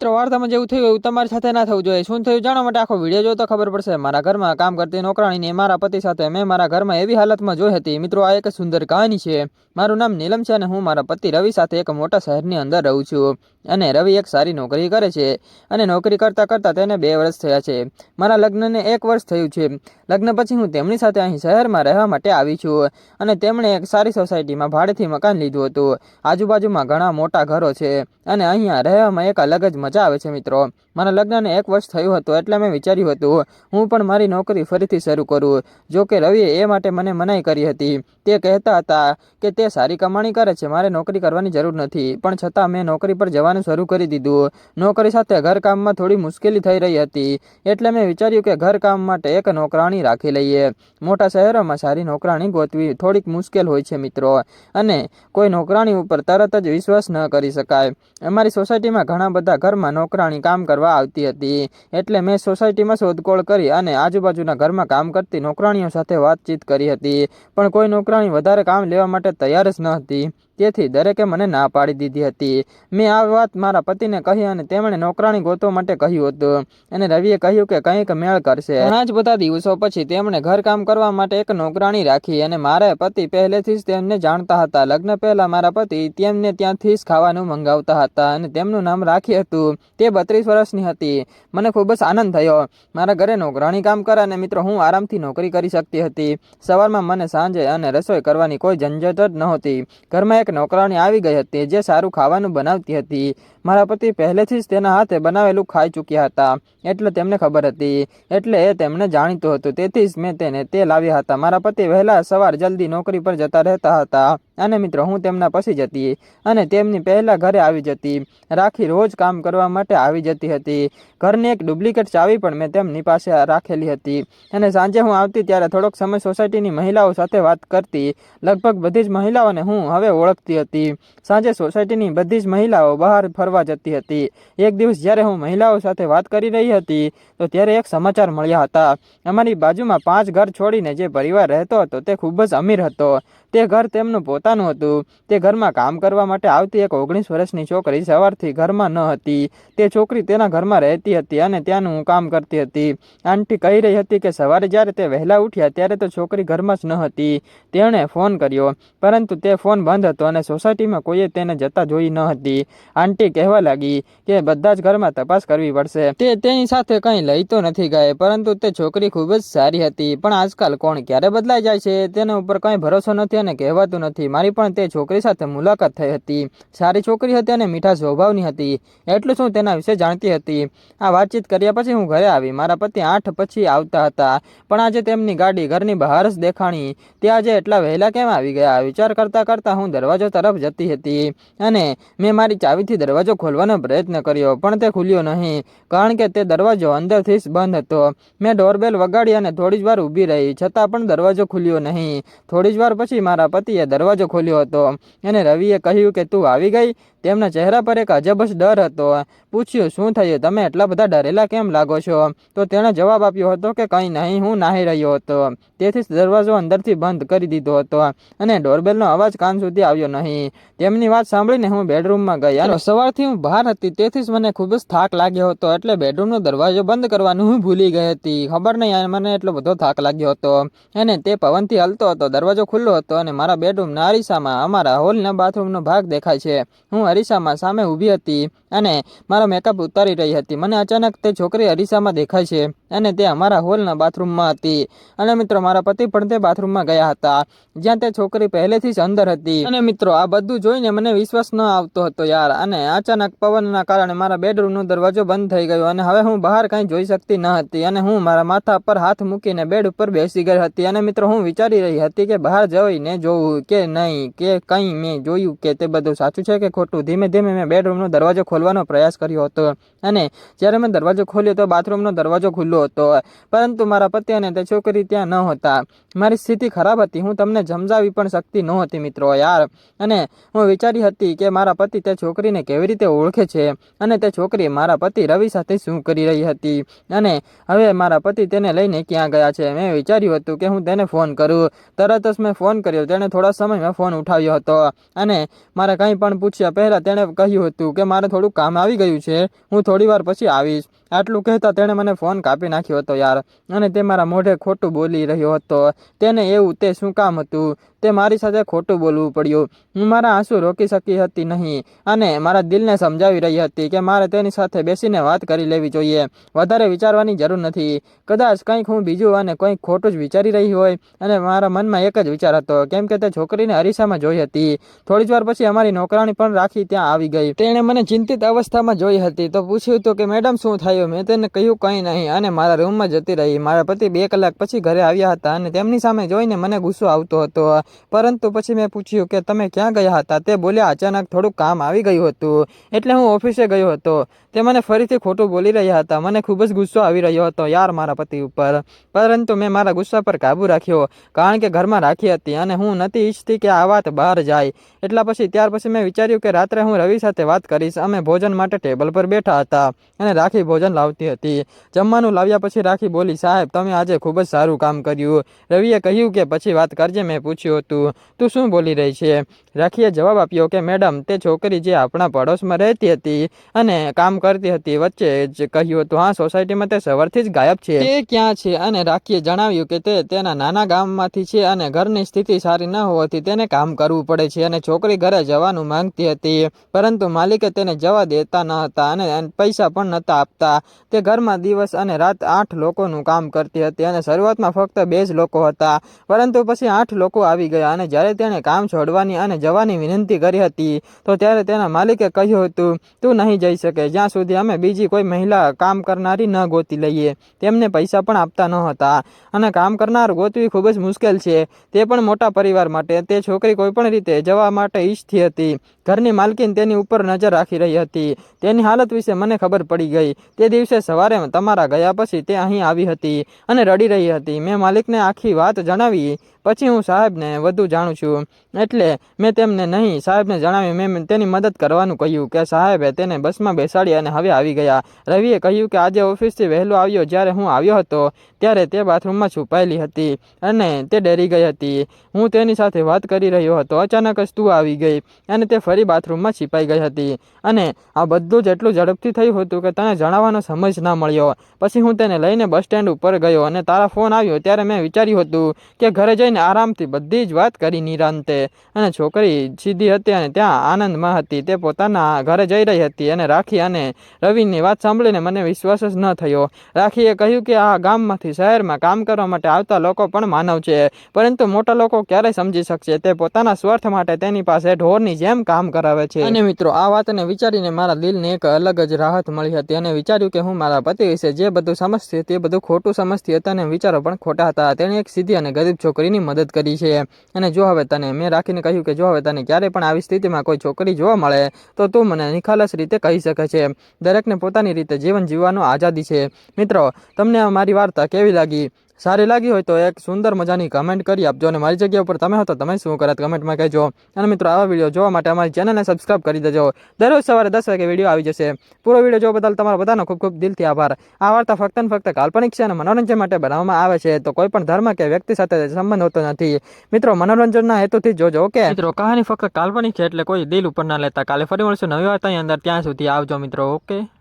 મિત્રો, વાર્તામાં જેવું થયું એવું તમારી સાથે ના થવું જોઈએ. શું થયું જાણવા માટે આખો વીડિયો જોતો ખબર પડશે. મારા ઘરમાં કામ કરતી નોકરાણીને મારા પતિ સાથે મેં મારા ઘરમાં એવી હાલતમાં જોઈ હતી. મિત્રો, આ એક સુંદર કહાની છે. મારું નામ નીલમ છે અને હું મારા પતિ રવિ સાથે એક મોટા શહેરની અંદર રહું છું. અને રવિ એક સારી નોકરી કરે છે અને નોકરી કરતાં કરતાં તેને બે વર્ષ થયા છે. મારા લગ્નને એક વર્ષ થયું છે. લગ્ન પછી હું તેમની સાથે અહીં શહેરમાં રહેવા માટે આવી છું અને તેમણે એક સારી સોસાયટીમાં ભાડેથી મકાન લીધું હતું. આજુબાજુમાં ઘણા મોટા ઘરો છે અને અહીંયા રહેવામાં એક અલગ જ મજા આવે છે મિત્રો. મારા લગ્નને એક વર્ષ થયું હતું એટલે મેં વિચાર્યું હતું, હું પણ મારી નોકરી ફરીથી શરૂ કરું. જો કે રવિએ એ માટે મને મનાઈ કરી હતી. તે કહેતા હતા કે તે સારી કમાણી કરે છે, મારે નોકરી કરવાની જરૂર નથી. પણ છતાં મેં નોકરી પર જવાનું શરૂ કરી દીધું. નોકરી સાથે ઘરકામમાં થોડી મુશ્કેલી થઈ રહી હતી, એટલે મેં વિચાર્યું કે ઘરકામ માટે એક નોકરાણી રાખી લઈએ. મોટા શહેરોમાં સારી નોકરાણી ગોતવી થોડીક મુશ્કેલ હોય છે મિત્રો. અને કોઈ નોકરાણી ઉપર તરત જ વિશ્વાસ ન કરી શકાય. અમારી સોસાયટીમાં ઘણા બધા ઘરમાં નોકરાણી કામ કરવા આવતી હતી. એટલે મેં સોસાયટીમાં શોધખોળ કરી અને આજુબાજુના ઘરમાં કામ કરતી નોકરાણીઓ સાથે વાતચીત કરી હતી. પણ કોઈ નોકરાણી વધારે કામ લેવા માટે તૈયાર જ ન હતી. તેથી દરેકે મને ના પાડી દીધી હતી. મેં આ વાત મારા પતિને કહી અને તેમણે નોકરાણી ગોતવા માટે કહ્યું હતું. અને રવિએ કહ્યું કે કંઈક મેળ કરશે. ઘણા જ બધા દિવસો પછી તેમણે ઘરકામ કરવા માટે એક નોકરાણી રાખી અને મારા પતિ પહેલેથી જ તેમને જાણતા હતા. લગ્ન પહેલા મારા પતિ તેમને ત્યાંથી જ ખાવાનું મંગાવતા હતા અને તેમનું નામ રાખી હતું. તે બત્રીસ વર્ષની હતી. મને ખૂબ જ આનંદ થયો. મારા ઘરે નોકરાણી કામ કરે અને મિત્રો, હું આરામથી નોકરી કરી શકતી હતી. સવારમાં મને સાંજે અને રસોઈ કરવાની કોઈ ઝંઝટ જ નહોતી. ઘરમાં એક નોકરાણી આવી ગઈ હતી જે સારું ખાવાનું બનાવતી હતી. મારા પતિ પહેલેથી જ તેના હાથે બનાવેલું ખાઈ ચૂક્યા હતા, એટલે તેમને ખબર હતી. એટલે એ તેમને જાણીતું હતું. તેથી જ મેં તેને તે લાવ્યા હતા. મારા પતિ વહેલા સવાર જલ્દી નોકરી પર જતા રહેતા હતા. અને મિત્રો, હું તેમના પછી જતી અને તેમની પહેલાં ઘરે આવી જતી. રાખી રોજ કામ કરવા માટે આવી જતી હતી. ઘરની એક ડુપ્લિકેટ ચાવી પણ મેં તેમની પાસે રાખેલી હતી. અને સાંજે હું આવતી ત્યારે થોડોક સમય સોસાયટીની મહિલાઓ સાથે વાત કરતી. લગભગ બધી જ મહિલાઓને હું હવે ઓળખતી હતી. સાંજે સોસાયટીની બધી જ મહિલાઓ બહાર ફરવા જતી હતી. એક દિવસ જ્યારે હું મહિલાઓ સાથે વાત કરી રહી હતી, તો ત્યારે એક સમાચાર મળ્યા હતા. અમારી બાજુમાં પાંચ ઘર છોડીને જે પરિવાર રહેતો હતો, તે ખૂબ જ અમીર હતો. તે ઘર તેમનું પોતાનું હતું. તે ઘરમાં કામ કરવા માટે આવતી એક ઓગણીસ વર્ષની છોકરી સવારથી ઘરમાં ન હતી. તે છોકરી તેના ઘરમાં રહેતી હતી અને ત્યાંનું કામ કરતી હતી. આંટી કહી રહી હતી કે સવારે જ્યારે તે વહેલા ઉઠ્યા ત્યારે તો છોકરી ઘરમાં જ ન હતી. તેણે ફોન કર્યો, પરંતુ તે ફોન બંધ હતો અને સોસાયટીમાં કોઈએ તેને જતા જોઈ ન હતી. આંટી કહેવા લાગી કે બધા જ ઘરમાં તપાસ કરવી પડશે. તે તેની સાથે કંઈ લઈ તો નથી ગયે, પરંતુ તે છોકરી ખૂબ જ સારી હતી. પણ આજકાલ કોણ ક્યારે બદલાઈ જાય છે? તેના ઉપર કંઈ ભરોસો નથી અને કહેવાતું નથી. મારી પણ તે છોકરી સાથે મુલાકાત થઈ હતી. સારી છોકરી હતી અને મીઠા સ્વભાવની હતી. એટલું શું તેના વિશે જાણતી હતી. આ વાતચીત કર્યા પછી હું ઘરે આવી. મારા પતિ આઠ પછી આવતા હતા. પણ આજે તેમની ગાડી ઘરની બહાર જ દેખાણી. તે આજે એટલા વહેલા કેમ આવી ગયા? વિચાર કરતાં કરતાં હું દરવાજો તરફ જતી હતી. અને મેં મારી ચાવીથી દરવાજો ખોલવાનો પ્રયત્ન કર્યો, પણ તે ખુલ્યો નહીં, કારણ કે તે દરવાજો અંદરથી જ બંધ હતો. મેં ડોરબેલ વગાડી અને થોડી જ વાર ઊભી રહી. છતાં પણ દરવાજો ખુલ્યો નહીં. થોડી જ વાર પછી મારા પતિએ દરવાજો ખોલ્યો હતો. અને રવિએ કહ્યું કે તું આવી ગઈ? તેમના ચહેરા પર એક અજબ જ ડર હતો. પૂછ્યું, શું થયું? તમે એટલા બધા ડરેલા કેમ લાગો છો? તો તેણે જવાબ આપ્યો હતો કે, કંઈ નહીં, હું નાહી રહ્યો હતો. તેથી દરવાજો અંદરથી બંધ કરી દીધો હતો અને ડોરબેલનો અવાજ કાન સુધી આવ્યો નહીં. તેમની વાત સાંભળીને હું બેડરૂમમાં અને સવારથી હું બહાર હતી, તેથી જ મને ખૂબ જ થાક લાગ્યો હતો, એટલે બેડરૂમનો દરવાજો બંધ કરવાનું હું ભૂલી ગઈ હતી. ખબર નહીં મને એટલો બધો થાક લાગ્યો હતો. અને તે પવનથી હલતો હતો. દરવાજો ખુલ્લો હતો અને મારા બેડરૂમના અરીસામાં અમારા હોલના બાથરૂમનો ભાગ દેખાય છે. હું અરીસામાં સામે ઊભી હતી અને મારો મેકઅપ ઉતારી રહી હતી. મને અચાનક તે છોકરી અરીસામાં દેખાય છે. અને તે અમારા હોલના બાથરૂમમાં હતી. અને મિત્રો, મારા પતિ પણ તે બાથરૂમમાં ગયા હતા, જ્યાં તે છોકરી પહેલેથી જ અંદર હતી. અને મિત્રો, આ બધું જોઈને મને વિશ્વાસ ન આવતો હતો યાર. અને અચાનક પવનના કારણે મારા બેડરૂમનો દરવાજો બંધ થઈ ગયો અને હવે હું બહાર કાંઈ જોઈ શકતી ન હતી. અને હું મારા માથા પર હાથ મૂકીને બેડ ઉપર બેસી ગઈ હતી. અને મિત્રો, હું વિચારી રહી હતી કે બહાર જઈને જોવું કે નહીં, કે કંઈ મેં જોયું કે તે બધું સાચું છે કે ખોટું. ધીમે ધીમે મેં બેડરૂમનો દરવાજો ખોલવાનો પ્રયાસ કર્યો હતો. અને જ્યારે મેં દરવાજો ખોલ્યો તો બાથરૂમનો દરવાજો ખુલ્લો ગયેલો હતો પરંતુ મારા પતિ અને તે છોકરી ત્યાં ન હતા. મારી સ્થિતિ ખરાબ હતી. હું તમને સમજાવી પણ શકતી નહોતી મિત્રો યાર. અને હું વિચારી હતી કે મારા પતિ તે છોકરીને કેવી રીતે ઓળખે છે અને તે છોકરી મારા પતિ રવિ સાથે શું કરી રહી હતી અને હવે મારા પતિ તેને લઈને ક્યાં ગયા છે? મેં વિચાર્યું હતું કે હું તેને ફોન કરું. તરત જ મેં ફોન કર્યો. તેણે થોડા સમયમાં ફોન ઉઠાવ્યો હતો અને મારે કંઈ પણ પૂછ્યા પહેલાં તેણે કહ્યું હતું કે મારે થોડું કામ આવી ગયું છે. હું થોડી વાર પછી આવીશ. આટલું કહેતા તેણે મને ફોન કાપી નાખ્યો હતો યાર. અને તે મારા મોઢે ખોટું બોલી રહ્યો હતો. તેને એવું તે શું કામ હતું? તે મારી સાથે ખોટું બોલવું પડ્યું. હું મારા આંસુ રોકી શકી હતી નહીં અને મારા દિલને સમજાવી રહી હતી કે મારે તેની સાથે બેસીને વાત કરી લેવી જોઈએ. વધારે વિચારવાની જરૂર નથી. કદાચ કંઈક હું બીજું અને કંઈક ખોટું જ વિચારી રહી હોય અને મારા મનમાં એક જ વિચાર હતો, કેમ કે તે છોકરીને અરીસામાં જોઈ હતી. થોડી વાર પછી અમારી નોકરાણી પણ રાખી ત્યાં આવી ગઈ. તેણે મને ચિંતિત અવસ્થામાં જોઈ હતી તો પૂછ્યું હતું કે, મેડમ, શું થયું? મેં તેને કહ્યું કંઈ નહીં અને મારા રૂમમાં જતી રહી. મારા પતિ બે કલાક પછી ઘરે આવ્યા હતા અને તેમની સામે જોઈને મને ગુસ્સો આવતો હતો. પરંતુ પછી મેં પૂછ્યું કે તમે ક્યાં ગયા હતા? તે બોલ્યા, અચાનક થોડું કામ આવી ગયું હતું. એટલે હું ઓફિસે ગયો હતો. તે મને ફરીથી ખોટું બોલી રહ્યા હતા. મને ખૂબ જ ગુસ્સો આવી રહ્યો હતો, યાર, મારા પતિ ઉપર. પરંતુ મેં મારા ગુસ્સા પર કાબૂ રાખ્યો, કારણ કે ઘરમાં રાખી હતી અને હું નથી ઈચ્છતી કે આ વાત બહાર જાય. એટલા પછી, ત્યાર પછી મેં વિચાર્યું કે રાત્રે હું રવિ સાથે વાત કરીશ. અમે ભોજન માટે ટેબલ પર બેઠા હતા અને રાખી ભોજન લાવતી હતી. જમવાનું લાવ્યા પછી રાખી બોલી, સાહેબ, તમે આજે ખૂબ જ સારું કામ કર્યું. રવિએ કહ્યું કે પછી વાત કરજે. મેં પૂછ્યું હતું. તું શું બોલી રહી છે? રાખીએ જવાબ આપ્યો કે, મેડમ, તે છોકરી જે આપણા પડોશમાં રહેતી હતી અને કામ કરતી હતી વચ્ચે જ કહ્યું હતું. હા, સોસાયટીમાં તે સવારથી જ ગાયબ છે. તે ક્યાં છે? અને રાખીએ જણાવ્યું કે, તે તેના નાના ગામમાંથી છે અને ઘરની સ્થિતિ સારી ન હોવાથી તેને કામ કરવું પડે છે અને છોકરી ઘરે જવાનું માંગતી હતી. પરંતુ માલિકે તેને જવા દેતા ન હતા અને પૈસા પણ નહોતા આપતા. તે ઘરમાં દિવસ અને રાત આઠ લોકોનું કામ કરતી હતી અને શરૂઆતમાં ફક્ત બે જ લોકો હતા. પરંતુ પછી આઠ લોકો આવી ગયા અને જ્યારે તેણે કામ છોડવાની અને જવાની વિનંતી કરી હતી, તો ત્યારે તેના માલિકે કહ્યું હતું, તું નહીં જઈ શકે, જ્યાં સુધી અમે બીજી કોઈ મહિલા કામ કરનારી ન ગોતી લઈએ. તેમને પૈસા પણ આપતા ન હતા અને કામ કરનાર ગોતવી ખૂબ જ મુશ્કેલ છે. તે પણ મોટા પરિવાર માટે, તે છોકરી કોઈપણ રીતે જવા માટે ઈચ્છતી હતી. ઘરની માલકીન તેની ઉપર નજર રાખી રહી હતી. તેની હાલત વિશે મને ખબર પડી ગઈ. તે દિવસે સવારે તમારા ગયા પછી તે અહીં આવી હતી અને રડી રહી હતી. મેં માલિકને આખી વાત જણાવી. પછી હું સાહેબને વધુ જાણું છું. એટલે મેં તેમને નહીં, સાહેબને જણાવ્યું, મેં તેની મદદ કરવાનું કહ્યું કે સાહેબે તેને બસમાં બેસાડી અને હવે આવી ગયા. રવિએ કહ્યું કે આજે ઓફિસથી વહેલો આવ્યો, જ્યારે હું આવ્યો હતો, ત્યારે તે બાથરૂમમાં છુપાયેલી હતી અને તે ડરી ગઈ હતી. હું તેની સાથે વાત કરી રહ્યો હતો, અચાનક જ તું આવી ગઈ અને તે ફરી બાથરૂમમાં છીપાઈ ગઈ હતી. અને આ બધું જ એટલું ઝડપથી થયું હતું કે તને જણાવવાનો સમય ના મળ્યો. પછી હું તેને લઈને બસ સ્ટેન્ડ ઉપર ગયો અને તારા ફોન આવ્યો ત્યારે મેં વિચાર્યું હતું કે ઘરે જઈને આરામથી બધી જ વાત કરી નિરાંતે. અને છોકરી સીધી હતી અને ત્યાં આનંદમાં હતી. તે પોતાના ઘરે જઈ રહી હતી અને રાખી અને રવિની વાત સાંભળીને મને વિશ્વાસ જ ન થયો. રાખીએ કહ્યું કે આ ગામમાંથી શહેરમાં કામ કરવા માટે આવતા લોકો પણ માનવ છે, પરંતુ મોટા લોકો ક્યારે સમજી શકશે. તે પોતાના સ્વાર્થ માટે તેની પાસે ઢોરની જેમ કામ કરાવે છે. અને મિત્રો, આ વાતને વિચારીને મારા દિલને એક અલગ જ રાહત મળી હતી અને વિચાર્યું કે હું મારા પતિ વિશે જે બધું સમજતી તે બધું ખોટું સમજતી હતા અને વિચારો પણ ખોટા હતા. તેણે એક સીધી અને ગરીબ છોકરીની મદદ કરી છે. અને જો હવે તને મેં રાખીને કહ્યું કે જો હવે તને ક્યારે પણ આવી સ્થિતિમાં કોઈ છોકરી જોવા મળે, તો તું મને નિખાલસ રીતે કહી શકે છે. દરેકને પોતાની રીતે જીવન જીવવાનો આઝાદી છે. મિત્રો, તમને મારી વાર્તા કેવી લાગી? સારી લાગી હોય તો એક સુંદર મજાની કમેન્ટ કરી આપજો અને મારી જગ્યા ઉપર તમે હો તો તમે શું કરત કમેન્ટમાં કહેજો. અને મિત્રો, આવા વીડિયો જોવા માટે અમારી ચેનલને સબસ્ક્રાઈબ કરી દેજો. દરરોજ સવારે દસ વાગે વીડિયો આવી જશે. પૂરો વીડિયો જોવા બદલ તમારા બધાનો ખૂબ ખૂબ દિલથી આભાર. આ વાર્તા ફક્ત ને ફક્ત કાલ્પનિક છે અને મનોરંજન માટે બનાવવામાં આવે છે. તો કોઈ પણ ધર્મ કે વ્યક્તિ સાથે સંબંધ હોતો નથી. મિત્રો, મનોરંજનના હેતુથી જોજો, ઓકે? મિત્રો, કહાની ફક્ત કાલ્પનિક છે એટલે કોઈ દિલ ઉપર ના લેતા. કાલે ફરી મળશું નવી વાર્તાની અંદર. ત્યાં સુધી આવજો મિત્રો, ઓકે?